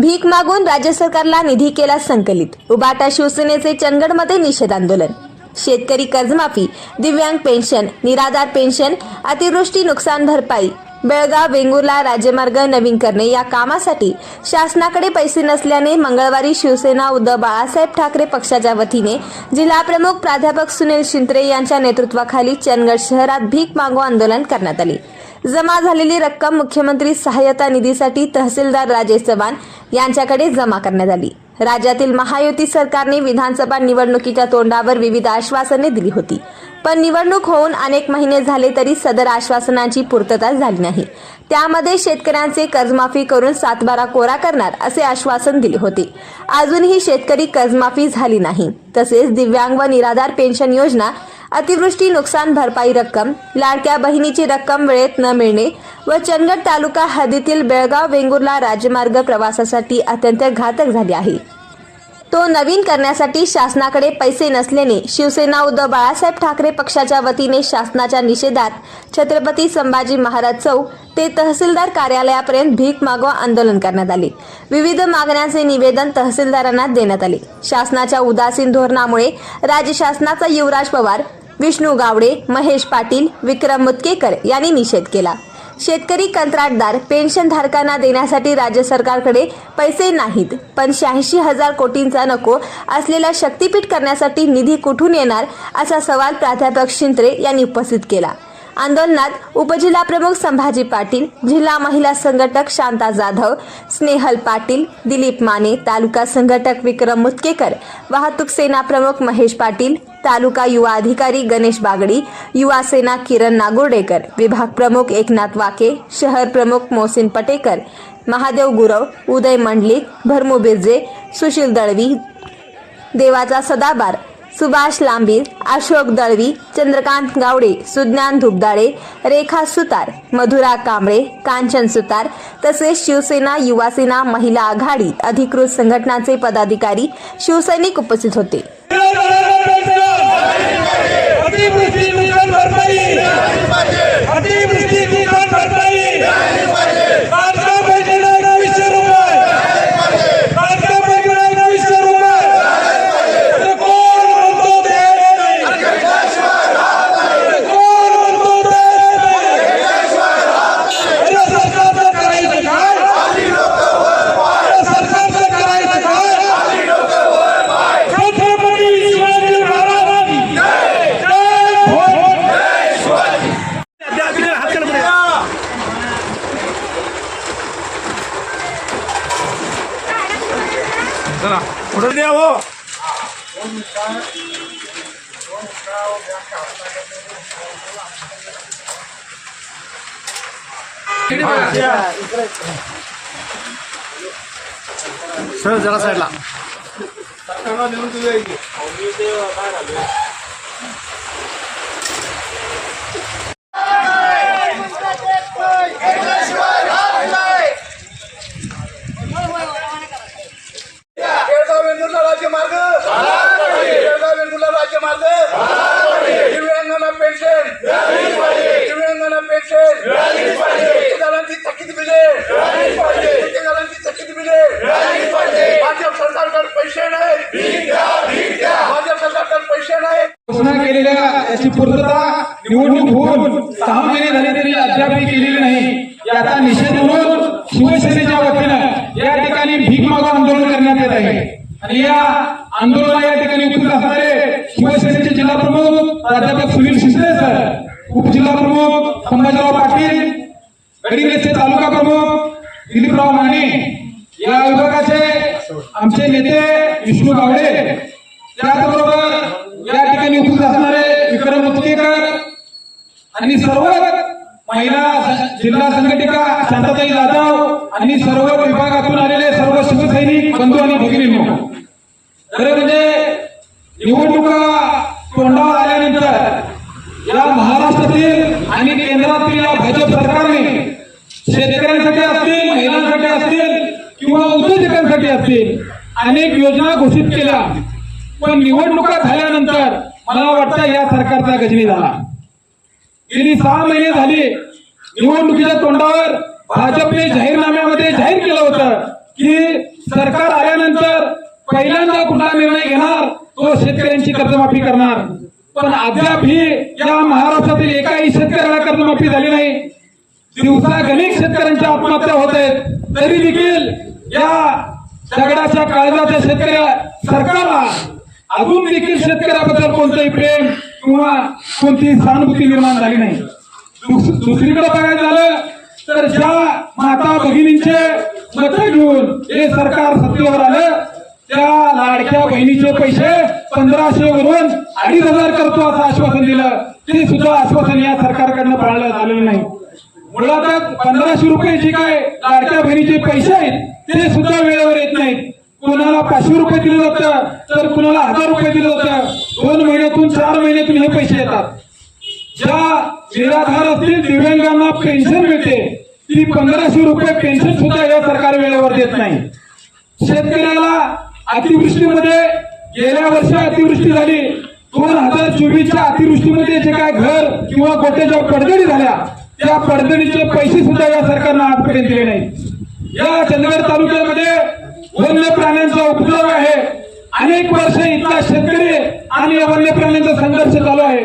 भीक मागून राज्य सरकारला निधी केला संकलित. उबाटा शिवसेनेचे चंदगडमध्ये निषेध आंदोलन. शेतकरी कर्जमाफी दिव्यांग पेन्शन निराधार पेन्शन अतिवृष्टी नुकसान भरपाई बेळगाव वेंगुर्ला राज्यमार्ग नवीन करणे या कामासाठी शासनाकडे पैसे नसल्याने मंगळवारी शिवसेना उद्धव बाळासाहेब ठाकरे पक्षाच्या वतीने जिल्हाप्रमुख प्राध्यापक सुनील शिंत्रे यांच्या नेतृत्वाखाली चंदगड शहरात भीक मागो आंदोलन करण्यात आले. जमा झालेली रक्कम मुख्यमंत्री सहाय्यता निधीसाठी तहसीलदार राजेश चव्हाण यांच्याकडे जमा करण्यात आली. राज्यातील महायुती सरकारने विधानसभा निवडणुकीच्या तोंडावर विविध आश्वासने दिली होती. पण निवडणूक होऊन अनेक महिने झाले तरी सदर आश्वासनांची पूर्तता झाली नाही. त्यामध्ये शेतकऱ्यांचे कर्जमाफी करून सातबारा कोरा करणार असे आश्वासन दिले होते. अजूनही शेतकरी कर्जमाफी झाली नाही. तसेच दिव्यांग व निराधार पेन्शन योजना अतिवृष्टी नुकसान भरपाई रक्कम लाडक्या बहिणीची रक्कम वेळेत न मिळणे व चंदगड तालुका हद्दीतील बेळगाव वेंगुर्ला राजमार्ग प्रवासासाठी अत्यंत घातक झाले आहे. तो नवीन करण्यासाठी शासनाकडे पैसे नसल्याने शिवसेना उद्धव बाळासाहेब ठाकरे पक्षाच्या वतीने शासनाच्या निषेधात छत्रपती संभाजी महाराज चौक ते तहसीलदार कार्यालयापर्यंत भीक मागवा आंदोलन करण्यात आले. विविध मागण्यांचे निवेदन तहसीलदारांना देण्यात आले. शासनाच्या उदासीन धोरणामुळे राज्य शासनाचा युवराज पवार विष्णू गावडे महेश पाटील विक्रम मुतकेकर यांनी निषेध केला. शेतकरी कंत्राटदार पेन्शन धारकांना देण्यासाठी राज्य सरकारकडे पैसे नाहीत. पण शहाऐंशी हजार कोटींचा नको असलेला शक्तीपीठ करण्यासाठी निधी कुठून येणार असा सवाल प्राध्यापक शिंत्रे यांनी उपस्थित केला. आंदोलनात उपजिल्हा प्रमुख संभाजी पाटील जिल्हा महिला संघटक शांता जाधव स्नेहल पाटील दिलीप माने तालुका संघटक विक्रम मुतकेकर वाहतूक सेना प्रमुख महेश पाटील तालुका युवा अधिकारी गणेश बागडी युवा सेना किरण नागोर्डेकर विभाग प्रमुख एकनाथ वाके शहर प्रमुख मोहसिन पटेकर महादेव गुरव उदय मंडलिक भरमू बिर्जे सुशील दळवी देवाचा सदाबार सुभाष लांबीर अशोक दळवी चंद्रकांत गावडे सुज्ञान धुबदाळे रेखा सुतार मधुरा कांबळे कांचन सुतार तसेच शिवसेना युवासेना महिला आघाडी अधिकृत संघटनाचे पदाधिकारी शिवसैनिक उपस्थित होते अतिवृष्टी नुकसान भरपाई अतिवृष्टी नुकसान भरपाई लाडका बहिणीला नऊशे रुपये लाडका बहिणीला नऊशे रुपये अरे कोण म्हणतो ते अरे कोण म्हणतो ते अरे सरकारचं करायचं काय अरे सरकारचं करायचं काय छत्रपती शिवाजी महाराजांनी चला पुढे द्या हो सर जरा साईडला बेळगाव वेंगुर्ला राज्यमार्ग बेळगाव वेंगुर्ला राज्यमार्ग दिव्यांगांना पेन्शन दिव्यांगांना पेन्शन ठेकेदारांची थकीत बिले ठेकेदारांची थकीत बिले भाजप सरकारकडे पैसे नाहीत भाजप सरकारकडे पैसे नाहीत घोषणा केलेल्या याची पूर्तता निवडणूक होऊन सहा महिने झाले तरी अद्याप केलेली नाही. याचा निषेध म्हणून शिवसेनेच्या वतीनं या ठिकाणी भीक मागो आंदोलन करण्यात येत आहे. आणि या आंदोलनाला या ठिकाणी उपस्थित असणारे शिवसेनेचे जिल्हा प्रमुख प्राध्यापक सुनील शिंदे सर उपजिल्हा प्रमुख संभाजीराव पाटील गडिंग्लजचे तालुका प्रमुख दिलीपराव माने या विभागाचे आमचे नेते विष्णू गावडे त्याचबरोबर आणि सर्व महिला जिल्हा संघटिका शांताताई जाधव आणि सर्व विभागातून आलेले सर्व शिवसैनिक बंधू आणि भगिनी खरं म्हणजे निवडणुका तोंडावर आल्यानंतर या महाराष्ट्रातील आणि केंद्रातील या भाजप सरकारने शेतकऱ्यांसाठी असतील महिलांसाठी असतील किंवा उद्योजकांसाठी असतील अनेक योजना घोषित केल्या. पण निवडणुका झाल्यानंतर मला वाटतं या सरकारचा गजनी झाला. गेली सहा महिने झाली. निवडणुकीच्या तोंडावर भाजपने जाहीरनाम्यामध्ये जाहीर केलं होतं की सरकार आल्यानंतर पहिल्यांदा कुठला निर्णय घेणार तो शेतकऱ्यांची कर्जमाफी करणार. पण अद्यापही या महाराष्ट्रातील एकाही शेतकऱ्याला कर्जमाफी झाली नाही. दिवसा अनेक शेतकऱ्यांच्या आत्महत्या होत आहेत. तरी देखील या दगडाच्या काळजाच्या शेतकऱ्या सरकारला अजून देखील शेतकऱ्याबद्दल कोणतंही प्रेम किंवा कोणतीही सहानुभूती निर्माण झाली नाही. दुस- दुसरीकडे बघायचं झालं तर ज्या माता भगिनींचे मत घेऊन हे सरकार सत्तेवर आलं त्या लाडक्या बहिणीचे पैसे पंधराशे वरून अडीच हजार करतो असं आश्वासन दिलं. ते सुद्धा आश्वासन या सरकारकडनं पाळलं झालेलं नाही. मुळातच पंधराशे रुपये जे काय लाडक्या बहिणीचे पैसे आहेत ते सुद्धा वेळेवर येत नाहीत. कुणाला पाचशे रुपये दिलं जातं तर कुणाला हजार रुपये दिलं जातं दोन महिन्यातून चार महिन्यातून हे पैसे येतात. ज्या निराधार असतील दिव्यांगांना पेन्शन मिळते ती पंधराशे रुपये पेन्शन सुद्धा या सरकार वेळेवर देत नाही. शेतकऱ्याला अतिवृष्टीमध्ये गेल्या वर्षी अतिवृष्टी झाली. दोन हजार चोवीसच्या अतिवृष्टीमध्ये जे काय घर किंवा गोट्याच्या पडझडी झाल्या त्या पडझडीचे पैसे सुद्धा या सरकारनं आजपर्यंत दिले नाही या चंदगड तालुक्यामध्ये वन्य प्राण्यांचा उपयोग आहे. अनेक वर्ष इथला शेतकरी आणि या वन्य प्राण्यांचा संघर्ष चालू आहे.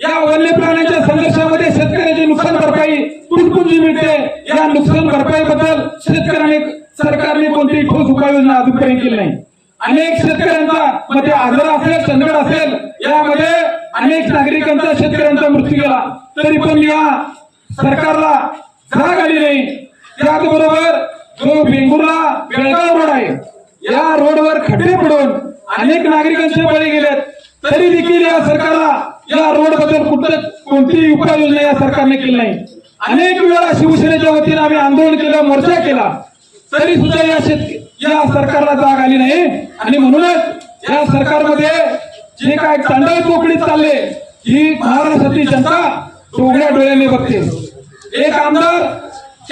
या वन्य प्राण्यांच्या संघर्षामध्ये शेतकऱ्याची नुकसान भरपाई तुटपुंजी मिळते? या नुकसान भरपाईबद्दल शेतकऱ्याने सरकारने कोणतीही ठोस उपाययोजना अजूनपर्यंत केली नाही. अनेक शेतकऱ्यांचा मध्ये आजार असेल संकट असेल यामध्ये अनेक नागरिकांचा शेतकऱ्यांचा मृत्यू गेला तरी पण या सरकारला जाग आली नाही. त्याचबरोबर जो वेंगुर्ला बेळगाव रोड आहे. या रोडवर खड्डे पडून अनेक नागरिकांचे बळी गेलेत. तरी देखील या सरकारला या रोडबद्दल कुठं कोणतीही उपाययोजना या सरकारने केली नाही. अनेक वेळा शिवसेनेच्या वतीने आम्ही आंदोलन केलं मोर्चा केला. तरी सुद्धा या शेतकरी या सरकारला जाग आली नाही. आणि म्हणूनच या सरकारमध्ये जे काय तांडव चोकडी चालले ही महाराष्ट्रातली जनता डोगळ्या डोळ्याने बघते. एक आमदार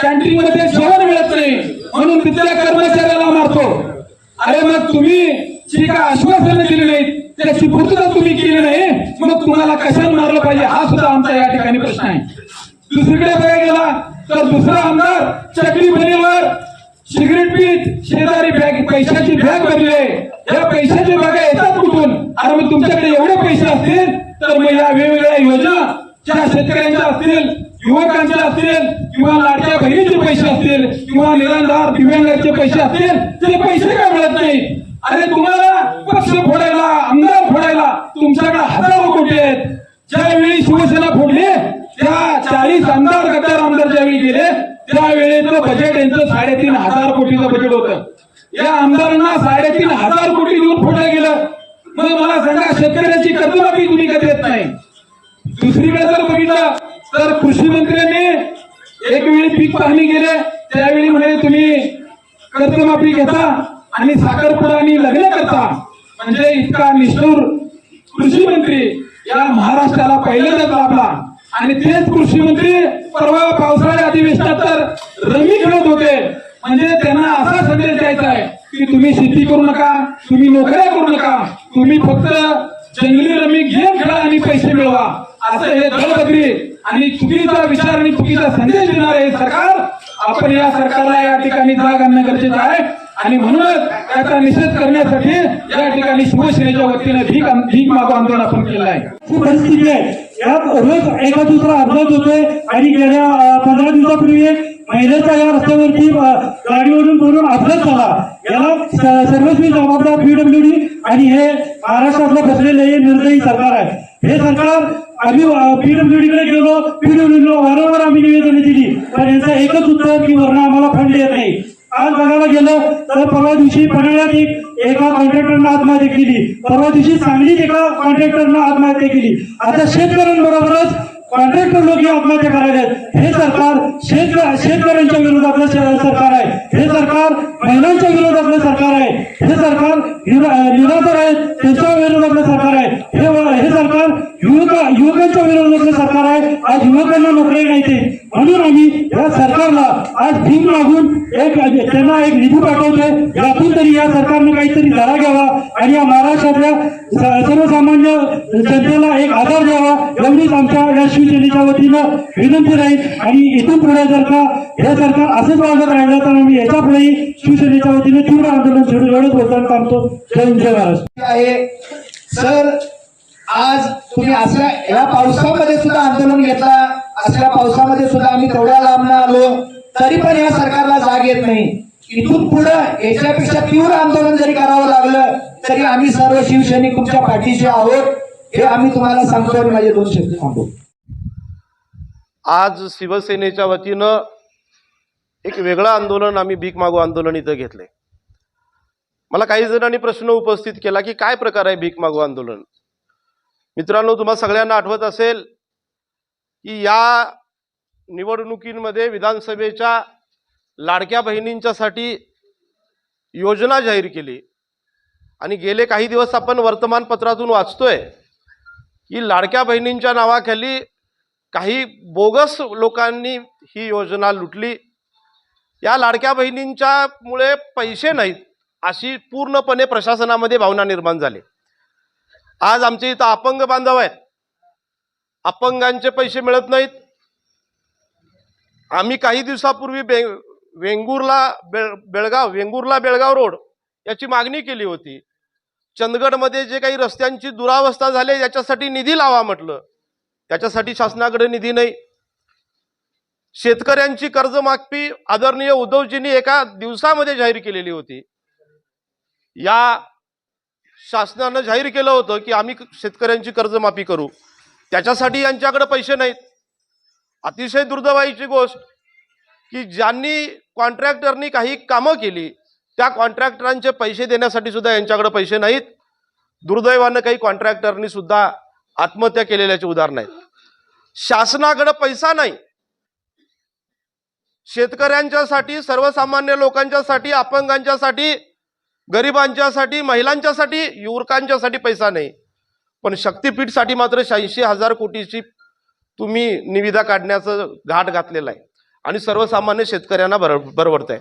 कॅन्टीन मध्ये जेवण मिळत नाही. म्हणून तिथल्या कर्मचाऱ्याला मारतो. अरे मग तुम्ही जी काय आश्वासनं दिली नाही त्याची पूर्तता तुम्ही केली नाही मग तुम्हाला कशाने मारलं पाहिजे? हा सुद्धा आमचा या ठिकाणी प्रश्न आहे. दुसरीकडे बघायला गेला तर दुसरा आमदार चकली बनेवर सिगरेट पीत शेजारी बॅग पैशाची बॅग भरली आहे. या पैशाची बॅगा येतात कुठून? अरे मग तुमच्याकडे एवढे पैसे असतील तर मग या वेगवेगळ्या योजना ज्या शेतकऱ्यांच्या असतील युवकांचे असतील किंवा लाडक्या बहिणीचे पैसे असतील किंवा निराधार दिव्यांगाचे पैसे असतील ते पैसे काय मिळत नाही? अरे तुम्हाला पक्ष फोडायला आमदार फोडायला तुमच्याकडे हजारो कोटी आहेत. ज्यावेळी शिवसेना फोडली त्या चाळीस आमदार गद्दार आमदार ज्यावेळी गेले त्यावेळेचं बजेट यांचं साडेतीन हजार कोटीचं बजेट होतं. या आमदारांना साडेतीन हजार कोटी देऊन फोडलं गेलं. मग मला सांगा शेतकऱ्याची कर्जमाफी तुम्ही कधी देत नाही. दुसरीकडे जर बघितलं तर कृषी मंत्र्यांनी एक वेळी पीक पाहणी गेले त्यावेळी म्हणे तुम्ही कर्जमाफी घेता आणि साखरपुडा आणि लग्न करता. म्हणजे इतका निष्ठूर कृषी मंत्री या महाराष्ट्राला पहिल्यांदाच लाभला आणि तेच कृषी मंत्री परवा पावसाळ्या अधिवेशनात तर रमी खेळत होते. म्हणजे त्यांना असा संदेश द्यायचा आहे की तुम्ही शेती करू नका तुम्ही नोकऱ्या करू नका तुम्ही फक्त जंगली रमी गेम खेळा आणि पैसे मिळवा. असं हे दळबद्री आणि चुकीचा विचार आणि चुकीचा संदेश देणार हे सरकार आपण या सरकारला या ठिकाणी जाग आणणं गरजेचं आहे. आणि म्हणूनच त्याचा निषेध करण्यासाठी या ठिकाणी शिवसेनेच्या वतीने भीक भीक मागो आंदोलन आपण केलं आहे. परिस्थिती आहे. यात रोज एका दुसरा अपघात होतोय आणि गेल्या पंधरा दिवसापूर्वी एक महिलेचा या रस्त्यावरती गाडीवरून भरून अपघात झाला. याला सर्वस्वी जबाबदार पीडब्ल्यूडी आणि हे महाराष्ट्रातलं बसलेलं हे निर्दयी सरकार आहे. हे सरकार आम्ही पीडब्ल्यूडीकडे गेलो. पीडब्ल्यूडीला वारंवार आम्ही निवेदने दिली. पण यांचं एकच उत्तर की वर्ण आम्हाला फंड येत नाही. आज बघायला गेलं तर परवा दिवशी पन्हाळ्यात एक एका कॉन्ट्रॅक्टरनं आत्महत्या केली. परवा दिवशी सांगलीत एका कॉन्ट्रॅक्टरनं आत्महत्या केली. आता शेतकऱ्यांबरोबरच कॉन्ट्रॅक्टर लोक आत्महत्या करायला हे सरकार शेतकऱ्यांच्या विरोधातलं सरकार आहे. हे सरकार महिलांच्या विरोधातलं सरकार आहे. हे सरकार निराधार आहेत त्यांच्या विरोधातलं सरकार आहे. हे सरकार युवक युवकांच्या विरोधातलं सरकार आहे. आज युवकांना नोकरी नाही ते. म्हणून आम्ही या सरकारला आज भीम मागून एक त्यांना एक निधी पाठवतोय. यातून तरी या सरकारने काहीतरी धडा घ्यावा आणि या महाराष्ट्रातल्या सर्वसामान्य जनतेला एक आधार द्यावा. एवढीच आमच्या या शिवसेनेच्या वतीनं विनंती राहील. आणि इथून पुढे जर का हे सरकार असंच वागत राहिलं तर आम्ही याच्या पुढेही शिवसेनेच्या वतीने तीव्र आंदोलन छेडून एवढंच बोलताना थांबतो. जय जय महाराष्ट्र. आहे. सर आज तुम्ही असल्या या पावसामध्ये सुद्धा आंदोलन घेतला असल्या पावसामध्ये सुद्धा आम्ही तेवढ्या लांब आलो तरी पण या सरकारला जाग येत नाही. इथून पुढे याच्यापेक्षा तीव्र आंदोलन जरी करावं लागलं तरी आम्ही सर्व शिवसैनिक तुमच्या पाठीशी आहोत. हे आम्ही तुम्हाला सांगतो आणि माझे दोन शब्द थांबतो आज शिवसेनेच्या वतीनं एक वेगळं आंदोलन आम्ही भीक मागू आंदोलन इथं घेतले मला काही जणांनी प्रश्न उपस्थित केला की काय प्रकार आहे भीक मागू आंदोलन? मित्रांनो तुम्हाला सगळ्यांना आठवत असेल की या निवडणुकीमध्ये विधानसभेच्या लाडक्या बहिणींच्यासाठी योजना जाहीर केली. आणि गेले काही दिवस आपण वर्तमानपत्रातून वाचतोय की लाडक्या बहिणींच्या नावाखाली काही बोगस लोकांनी ही योजना लुटली. या लाडक्या बहिणींच्यामुळे पैसे नाहीत अशी पूर्णपणे प्रशासनामध्ये भावना निर्माण झाली. आज आमच्या इथं अपंग बांधव आहेत. अपंगांचे पैसे मिळत नाहीत. आम्ही काही दिवसापूर्वी बे वेंगुर्ला बेळ बेळगाव वेंगुर्ला बेळगाव रोड याची मागणी केली होती. चंदगडमध्ये जे काही रस्त्यांची दुरावस्था झाली याच्यासाठी निधी लावा म्हटलं. त्याच्यासाठी शासनाकडे निधी नाही. शेतकऱ्यांची कर्जमाफी आदरणीय उद्धवजींनी एका दिवसामध्ये जाहीर केलेली होती. या शासनानं जाहीर केलं होतं की आम्ही शेतकऱ्यांची कर्जमाफी करू. त्याच्यासाठी यांच्याकडे पैसे नाहीत. अतिशय दुर्दैवाईची गोष्ट की ज्यांनी कॉन्ट्रॅक्टरनी काही कामं केली त्या कॉन्ट्रॅक्टरांचे पैसे देण्यासाठी सुद्धा यांच्याकडे पैसे नाहीत. दुर्दैवानं काही कॉन्ट्रॅक्टरनी सुद्धा आत्महत्या केलेल्याचे उदाहरण आहेत. शासनाकडे पैसा नाही. शेतकऱ्यांच्यासाठी सर्वसामान्य लोकांच्यासाठी अपंगांच्यासाठी गरिबांच्यासाठी महिलांच्यासाठी युवकांच्यासाठी पैसा नाही. पण शक्तीपीठसाठी मात्र शहाऐंशी हजार कोटीची तुम्ही निविदा काढण्याचं घाट घातलेलं आहे. आणि सर्वसामान्य शेतकऱ्यांना बर बरवडत आहे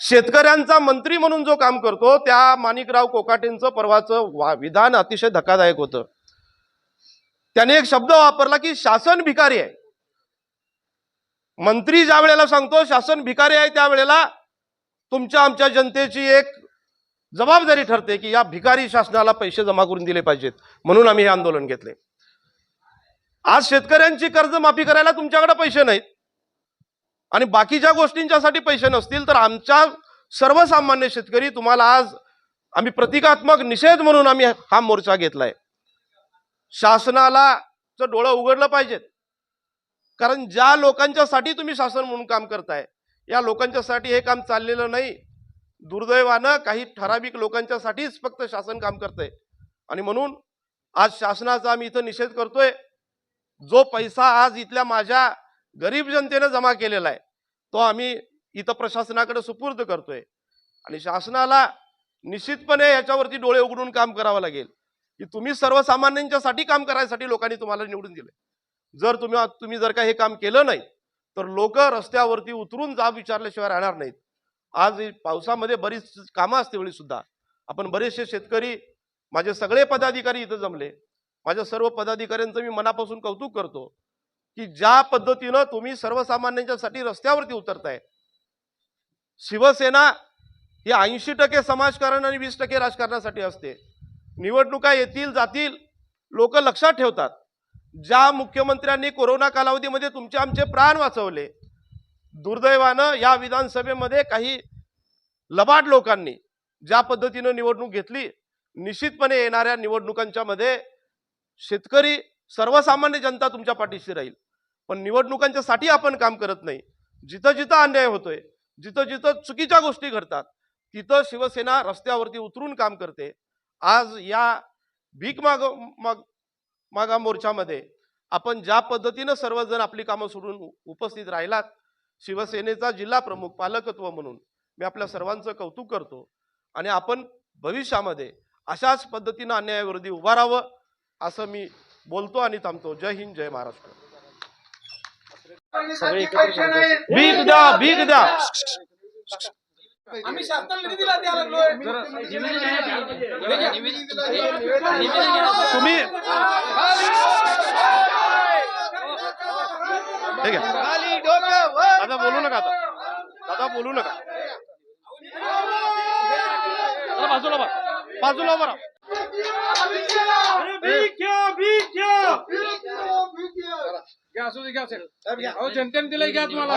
शेतकऱ्यांचा मंत्री म्हणून जो काम करतो त्या माणिकराव कोकाटेंचं परवाचं वा- विधान अतिशय धक्कादायक होतं. त्याने एक शब्द वापरला की शासन भिकारी आहे. मंत्री ज्या वेळेला सांगतो शासन भिकारी आहे त्यावेळेला तुमच्या आमच्या जनतेची एक जबाबदारी ठरते की या भिकारी शासनाला पैसे जमा करून दिले पाहिजेत. म्हणून आम्ही हे आंदोलन घेतले. आज शेतकऱ्यांची कर्जमाफी करायला तुमच्याकडे पैसे नाहीत. आणि बाकीच्या गोष्टींच्यासाठी पैसे नसतील तर आमच्या सर्वसामान्य शेतकरी तुम्हाला आज आम्ही प्रतिकात्मक निषेध म्हणून आम्ही हा मोर्चा घेतलाय. शासनाला डोळं उघडलं पाहिजेत. कारण ज्या लोकांच्यासाठी तुम्ही शासन म्हणून काम करताय या लोकांच्यासाठी हे काम चाललेलं नाही. दुर्दैवानं काही ठराविक लोकांच्यासाठीच फक्त शासन काम करतंय. आणि म्हणून आज शासनाचा आम्ही इथं निषेध करतोय. जो पैसा आज इथल्या माझ्या गरीब जनतेनं जमा केलेला आहे तो आम्ही इथं प्रशासनाकडे सुपूर्द करतोय. आणि शासनाला निश्चितपणे याच्यावरती डोळे उघडून काम करावं लागेल. की तुम्ही सर्वसामान्यांच्यासाठी काम करायसाठी लोकांनी तुम्हाला निवडून दिले जर तुम्ही तुम्ही जर का हे काम केलं नाही तर लोक रस्त्यावरती उतरून जाब विचारल्याशिवाय राहणार नाहीत. आज पावसामध्ये बरीच कामं असते वेळी सुद्धा. आपण बरेचसे शेतकरी माझे सगळे पदाधिकारी इथं जमले. माझ्या सर्व पदाधिकाऱ्यांचं मी मनापासून कौतुक करतो की ज्या पद्धतीनं तुम्ही सर्वसामान्यांच्यासाठी रस्त्यावरती उतरताय. शिवसेना ही ऐंशी टक्के समाजकारण आणि वीस टक्के राजकारणासाठी असते. निवडणुका येतील जातील लोक लक्षात ठेवतात. ज्या मुख्यमंत्र्यांनी कोरोना कालावधीमध्ये तुमचे आमचे प्राण वाचवले दुर्दैवानं या विधानसभेमध्ये काही लबाड लोकांनी ज्या पद्धतीनं निवडणूक घेतली निश्चितपणे येणाऱ्या निवडणुकांच्या मध्ये शेतकरी सर्वसामान्य जनता तुमच्या पाठीशी राहील. पण निवडणुकांच्या साठी आपण काम करत नाही. जिथं जिथं अन्याय होतोय जिथं जिथं चुकीच्या गोष्टी घडतात तिथं शिवसेना रस्त्यावरती उतरून काम करते. आज या भीक माग माग मागा मोर्चामध्ये आपण ज्या पद्धतीनं सर्वजण आपली कामं सोडून उपस्थित राहिलात शिवसेनेचा जिल्हा प्रमुख पालकत्व म्हणून मी आपल्या सर्वांचं कौतुक करतो आणि आपण भविष्यामध्ये अशाच पद्धतीनं अन्यायाविरोधी उभा राहावं असं मी बोलतो आणि थांबतो. जय हिंद जय महाराष्ट्र. भीक द्या भीक द्या. आम्ही शासनाला निधी दिला द्यायला लागलोय तुम्ही ठीक आहे दादा बोलू नका आता. दादा बोलू नका. बाजूला बा बाजूला बरा घ्या असू दे घ्या. अहो जनतेने दिलंय घ्या तुम्हाला.